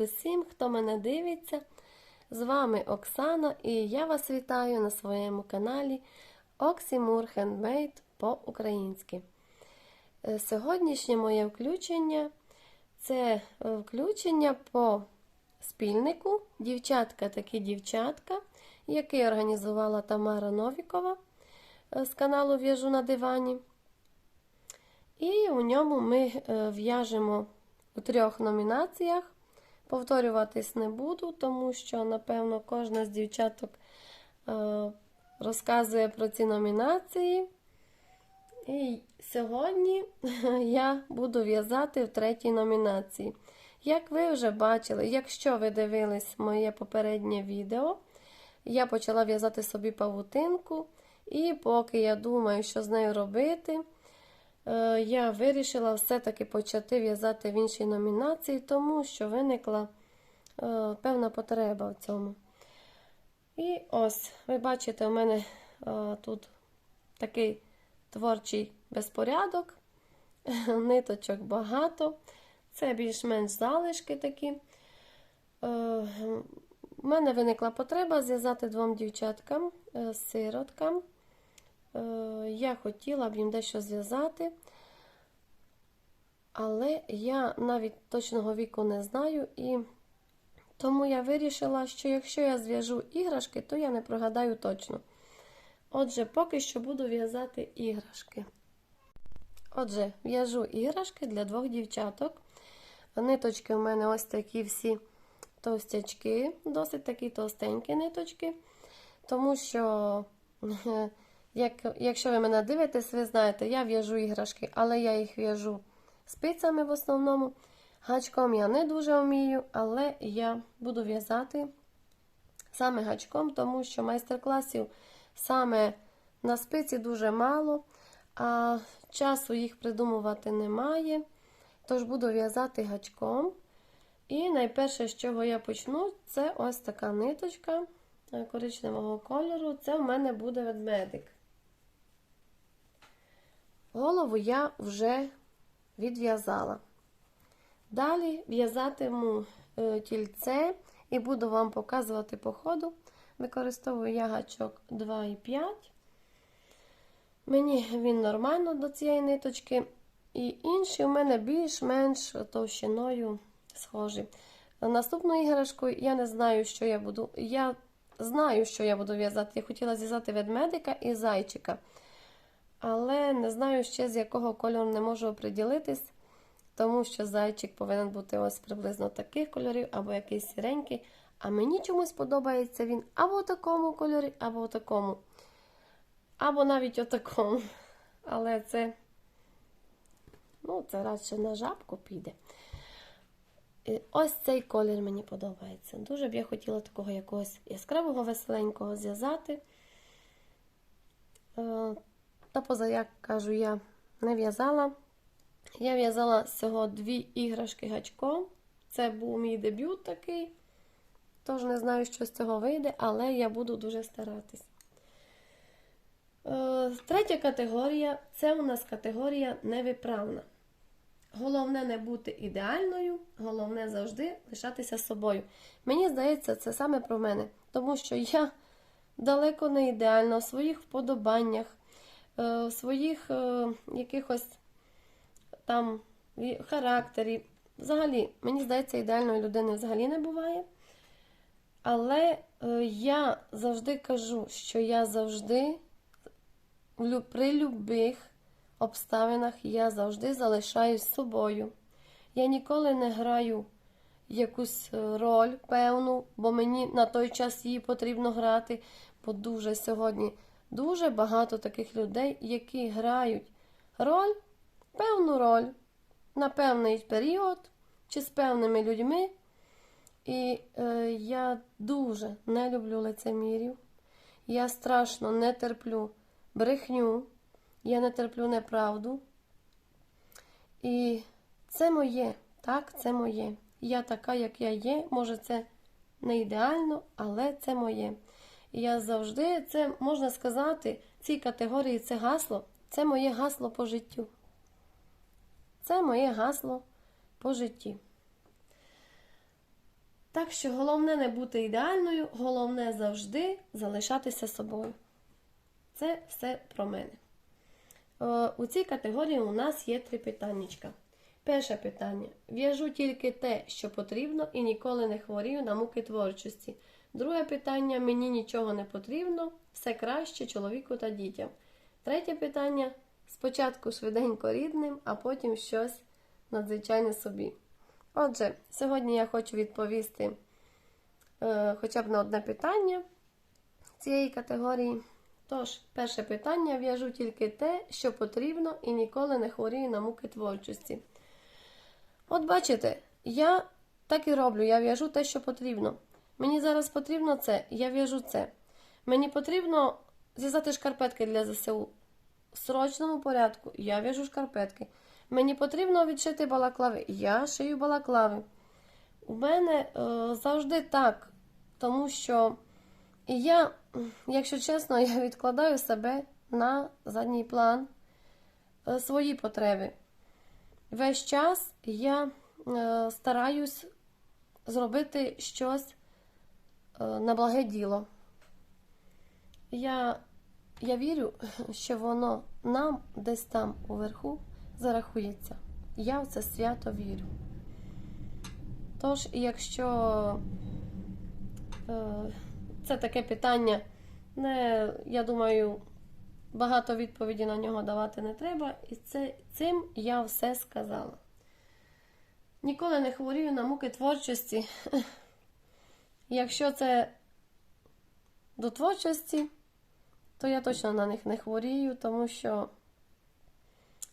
Усім, хто мене дивиться. З вами Оксана і я вас вітаю на своєму каналі Оксімур Хендмейд по-українськи. Е, Сьогоднішнє моє включення це включення по спільнику Дівчатка такі дівчатка, який організувала Тамара Новікова е, з каналу В'яжу на дивані. І у ньому ми е, в'яжемо у трьох номінаціях. Повторюватись не буду, тому що, напевно, кожна з дівчаток е, розказує про ці номінації. І сьогодні я буду в'язати в третій номінації. Як ви вже бачили, якщо ви дивились моє попереднє відео, я почала в'язати собі павутинку, і поки я думаю, що з нею робити, я вирішила все-таки почати в'язати в іншій номінації, тому що виникла е, певна потреба в цьому. І ось, ви бачите, у мене е, тут такий творчий безпорядок, ниточок багато. Це більш-менш залишки такі. У мене виникла потреба зв'язати двом дівчаткам, сироткам. Я хотіла б їм дещо зв'язати, але я навіть точного віку не знаю, і тому я вирішила, що якщо я зв'яжу іграшки, то я не прогадаю точно. Отже, поки що буду в'язати іграшки. Отже, в'яжу іграшки для двох дівчаток. Ниточки у мене ось такі всі товстячки, досить такі товстенькі ниточки. Тому що, як, якщо ви мене дивитесь, ви знаєте, я в'яжу іграшки, але я їх в'яжу спицями в основному. Гачком я не дуже вмію, але я буду в'язати саме гачком, тому що майстер-класів саме на спиці дуже мало, а часу їх придумувати немає. Тож буду в'язати гачком. І найперше, з чого я почну, це ось така ниточка коричневого кольору. Це в мене буде ведмедик. Голову я вже відв'язала. Далі в'язатиму тільце і буду вам показувати по ходу. Використовую я гачок 2,5. Мені він нормально до цієї ниточки. І інші у мене більш-менш товщиною схожі. Наступну іграшку я не знаю, що я буду. Я знаю, що я буду в'язати. Я хотіла зв'язати ведмедика і зайчика. Але не знаю ще, з якого кольору не можу оприділитись, тому що зайчик повинен бути ось приблизно таких кольорів, або якийсь сіренький. А мені чомусь подобається він або в такому кольорі, або в такому. Або навіть у такому. Але це. Ну, це радше на жабку піде. І ось цей колір мені подобається. Дуже б я хотіла такого якогось яскравого, веселенького зв'язати. Та поза, як кажу, я не в'язала. Я в'язала всього дві іграшки гачком. Це був мій дебют такий. Тож не знаю, що з цього вийде, але я буду дуже старатись. Третя категорія це у нас категорія невиправна. Головне не бути ідеальною, головне завжди лишатися собою. Мені здається, це саме про мене, тому що я далеко не ідеальна у своїх вподобаннях, у своїх якихось там характері. Взагалі, мені здається, ідеальної людини взагалі не буває. Але я завжди кажу, що я завжди при любих обставинах я завжди залишаюсь собою. Я ніколи не граю якусь роль певну, бо мені на той час її потрібно грати. Бо дуже сьогодні дуже багато таких людей, які грають роль, певну роль на певний період чи з певними людьми. І е, я дуже не люблю лицемірів. Я страшно не терплю брехню, я не терплю неправду. І це моє, так, це моє. Я така, як я є. Може, це не ідеально, але це моє. Я завжди, це можна сказати, цій категорії це гасло, це моє гасло по життю. Це моє гасло по житті. Так що головне не бути ідеальною, головне завжди залишатися собою. Це все про мене. Е, У цій категорії у нас є три питаннячка. Перше питання. В'яжу тільки те, що потрібно, і ніколи не хворію на муки творчості. Друге питання: мені нічого не потрібно, все краще чоловіку та дітям. Третє питання: спочатку швиденько рідним, а потім щось надзвичайне собі. Отже, сьогодні я хочу відповісти е, хоча б на одне питання цієї категорії. Тож, перше питання: в'яжу тільки те, що потрібно, і ніколи не хворію на муки творчості. От бачите, я так і роблю, я в'яжу те, що потрібно. Мені зараз потрібно це, я в'яжу це. Мені потрібно зв'язати шкарпетки для ЗСУ. В срочному порядку я в'яжу шкарпетки. Мені потрібно відшити балаклави. Я шию балаклави. У мене е, завжди так, тому що я, якщо чесно, я відкладаю себе на задній план е, свої потреби. Весь час я е, стараюсь зробити щось на благе діло. Я, я вірю, що воно нам десь там уверху зарахується. Я в це свято вірю. Тож, якщо е, це таке питання, не, я думаю, багато відповіді на нього давати не треба, і це, цим я все сказала. Ніколи не хворію на муки творчості. Якщо це до творчості, то я точно на них не хворію, тому що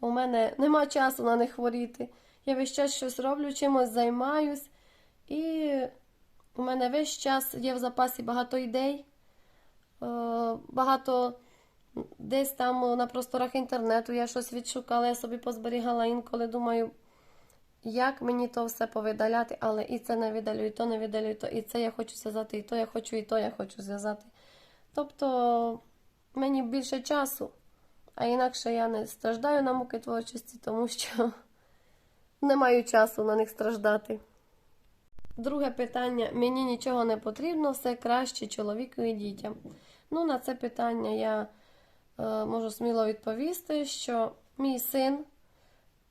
у мене нема часу на них хворіти. Я весь час щось роблю, чимось займаюсь, і у мене весь час є в запасі багато ідей, е, багато десь там на просторах інтернету я щось відшукала, я собі позберігала інколи думаю, як мені то все повидаляти, але і це не видалю, і то не видалю, і, то, і це я хочу зв'язати, і то я хочу, і то я хочу зв'язати. Тобто мені більше часу, а інакше я не страждаю на муки творчості, тому що не маю часу на них страждати. Друге питання: мені нічого не потрібно, все краще чоловіку і дітям. Ну, на це питання я е, можу сміло відповісти, що мій син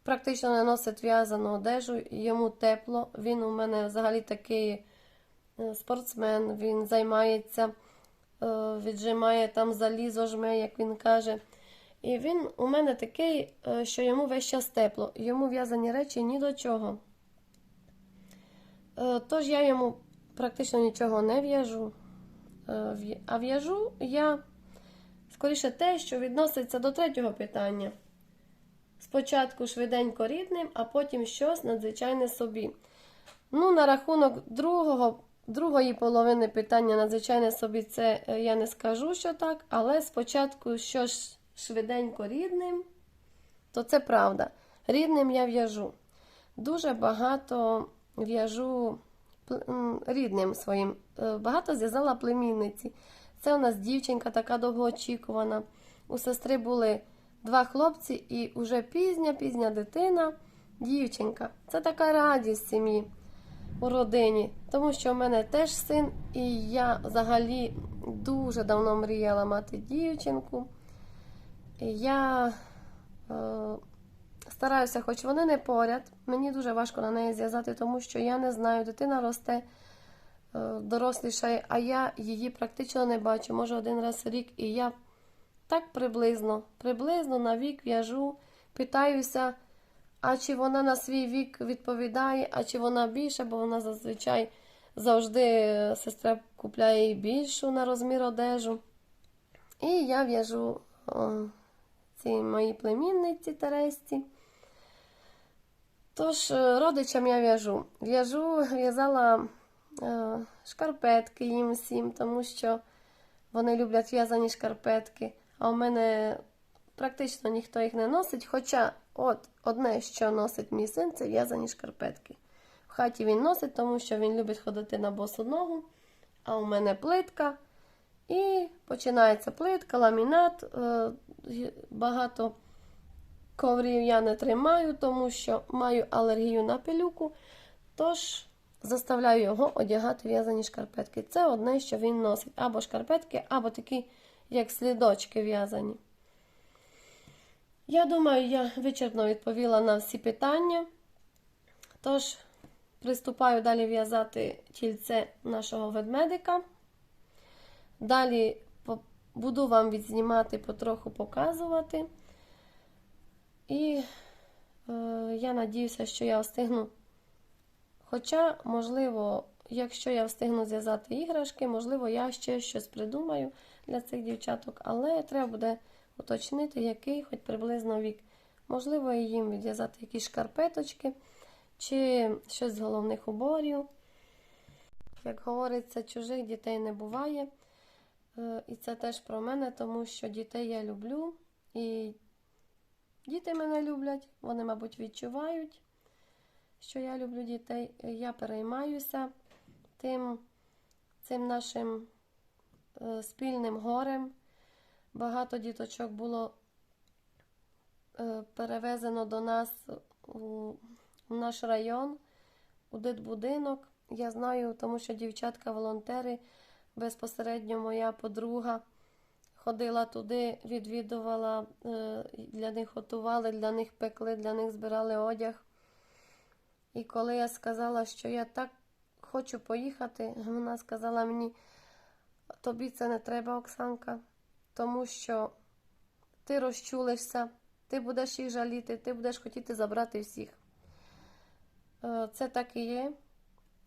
практично не носить в'язану одежу, йому тепло. Він у мене взагалі такий е, спортсмен, він займається, е, віджимає там залізо, жме, як він каже. І він у мене такий, е, що йому весь час тепло. Йому в'язані речі ні до чого. Тож я йому практично нічого не в'яжу. А в'яжу я скоріше те, що відноситься до третього питання. Спочатку швиденько рідним, а потім щось надзвичайне собі. Ну, на рахунок другого, другої половини питання надзвичайне собі, це е, я не скажу, що так, але спочатку щось швиденько рідним, то це правда. Рідним я в'яжу. Дуже багато в'яжу рідним своїм. Е, Багато зв'язала племінниці. Це у нас дівчинка така довгоочікувана. У сестри були два хлопці і вже пізня, пізня дитина, дівчинка. Це така радість сім'ї у родині, тому що в мене теж син, і я взагалі дуже давно мріяла мати дівчинку. І я е, стараюся, хоч вони не поряд. Мені дуже важко на неї зв'язати, тому що я не знаю, дитина росте, е, дорослішає, а я її практично не бачу. Може один раз в рік, і я так приблизно, приблизно на вік в'яжу, питаюся, а чи вона на свій вік відповідає, а чи вона більша, бо вона зазвичай завжди е, сестра купляє більшу на розмір одежу. І я в'яжу цій моїй племінниці Тересці. Тож, е, родичам я в'яжу. В'яжу, в'язала е, шкарпетки їм всім, тому що вони люблять в'язані шкарпетки. А у мене практично ніхто їх не носить. Хоча от одне, що носить мій син, це в'язані шкарпетки. В хаті він носить, тому що він любить ходити на босу ногу, а у мене плитка. І починається плитка, ламінат. е, Багато коврів я не тримаю, тому що маю алергію на пилюку. Тож заставляю його одягати в'язані шкарпетки. Це одне, що він носить. Або шкарпетки, або такі, як слідочки в'язані. Я думаю, я вичерпно відповіла на всі питання. Тож, приступаю далі в'язати тільце нашого ведмедика. Далі буду вам відзнімати, потроху показувати. І е, я надіюся, що я встигну. Хоча, можливо, якщо я встигну зв'язати іграшки, можливо, я ще щось придумаю для цих дівчаток, але треба буде уточнити, який хоч приблизно вік. Можливо, їм відв'язати якісь шкарпеточки чи щось з головних уборів. Як говориться, чужих дітей не буває. Е, І це теж про мене, тому що дітей я люблю. І діти мене люблять, вони, мабуть, відчувають, що я люблю дітей. Я переймаюся тим, цим нашим е, спільним горем. Багато діточок було е, перевезено до нас у, у наш район, у дитбудинок. Я знаю, тому що дівчатка-волонтери, безпосередньо моя подруга, ходила туди, відвідувала, е, для них готували, для них пекли, для них збирали одяг. І коли я сказала, що я так хочу поїхати, вона сказала мені, тобі це не треба, Оксанка, тому що ти розчулишся, ти будеш їх жаліти, ти будеш хотіти забрати всіх. Е, Це так і є.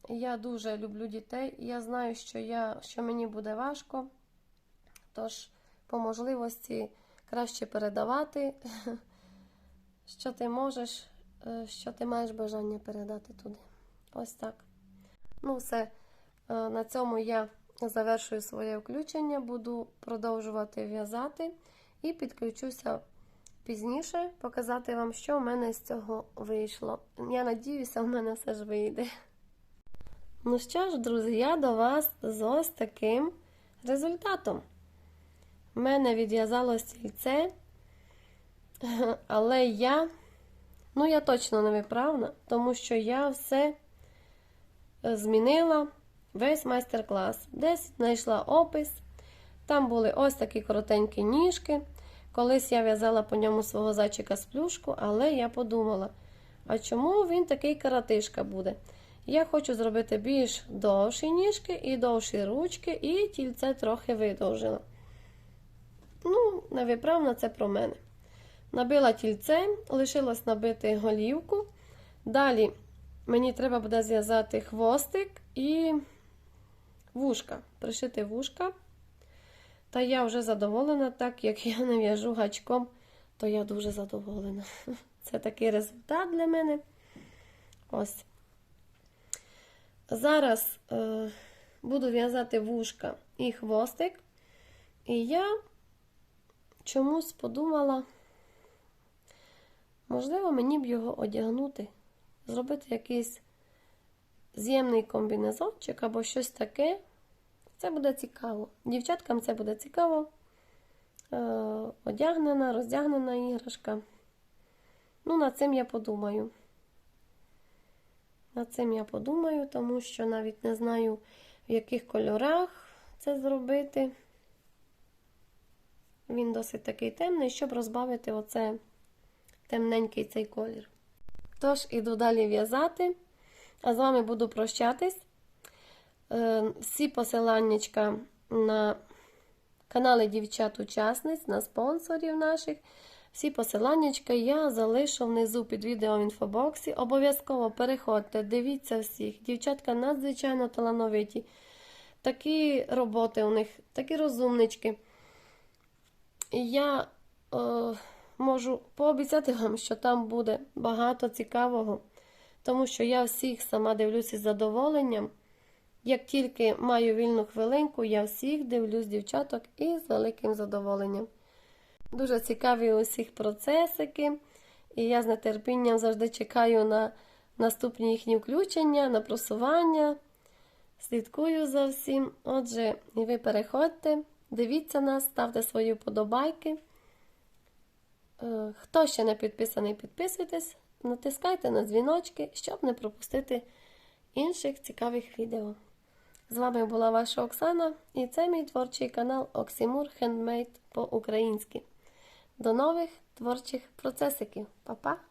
Я дуже люблю дітей. Я знаю, що, я, що мені буде важко. Тож, по можливості краще передавати, що ти можеш, е, що ти маєш бажання передати туди. Ось так. Ну, все. Е, На цьому я завершую своє включення, буду продовжувати в'язати і підключуся пізніше, показати вам, що в мене з цього вийшло. Я надіюся, в мене все ж вийде. Ну що ж, друзі, я до вас з ось таким результатом. У мене відв'язало стільце, але я, ну, я точно не виправна, тому що я все змінила весь майстер-клас. Десь знайшла опис. Там були ось такі коротенькі ніжки. Колись я в'язала по ньому свого зайчика з плюшку, але я подумала, а чому він такий каратишка буде? Я хочу зробити більш довші ніжки і довші ручки, і тільце трохи видовжила. Ну, невиправно це про мене. Набила тільце, лишилось набити голівку. Далі мені треба буде зв'язати хвостик і вушка, пришити вушка. Та я вже задоволена, так як я не в'яжу гачком, то я дуже задоволена. Це такий результат для мене. Ось. Зараз е, буду в'язати вушка і хвостик. І я чомусь подумала, можливо, мені б його одягнути, зробити якийсь з'ємний комбінезончик або щось таке. Це буде цікаво. Дівчаткам це буде цікаво. Е, одягнена, роздягнена іграшка. Ну, над цим я подумаю. Над цим я подумаю, тому що навіть не знаю, в яких кольорах це зробити. Він досить такий темний, щоб розбавити оце темненький цей колір. Тож, іду далі в'язати, а з вами буду прощатись. Е, Всі посиланнячка на канали дівчат-учасниць, на спонсорів наших. Всі посиланнячка я залишу внизу під відео в інфобоксі. Обов'язково переходьте, дивіться всіх. Дівчатка надзвичайно талановиті. Такі роботи у них, такі розумнички. І я е, можу пообіцяти вам, що там буде багато цікавого, тому що я всіх сама дивлюся з задоволенням. Як тільки маю вільну хвилинку, я всіх дивлюсь дівчаток і з великим задоволенням. Дуже цікаві усіх процесики, і я з нетерпінням завжди чекаю на наступні їхні включення, на просування. Слідкую за всім. Отже, і ви переходьте, дивіться нас, ставте свої вподобайки. Е, Хто ще не підписаний, підписуйтесь, натискайте на дзвіночки, щоб не пропустити інших цікавих відео. З вами була ваша Оксана, і це мій творчий канал Оксімур Хендмейд по-українськи. До нових творчих процесиків. Па-па!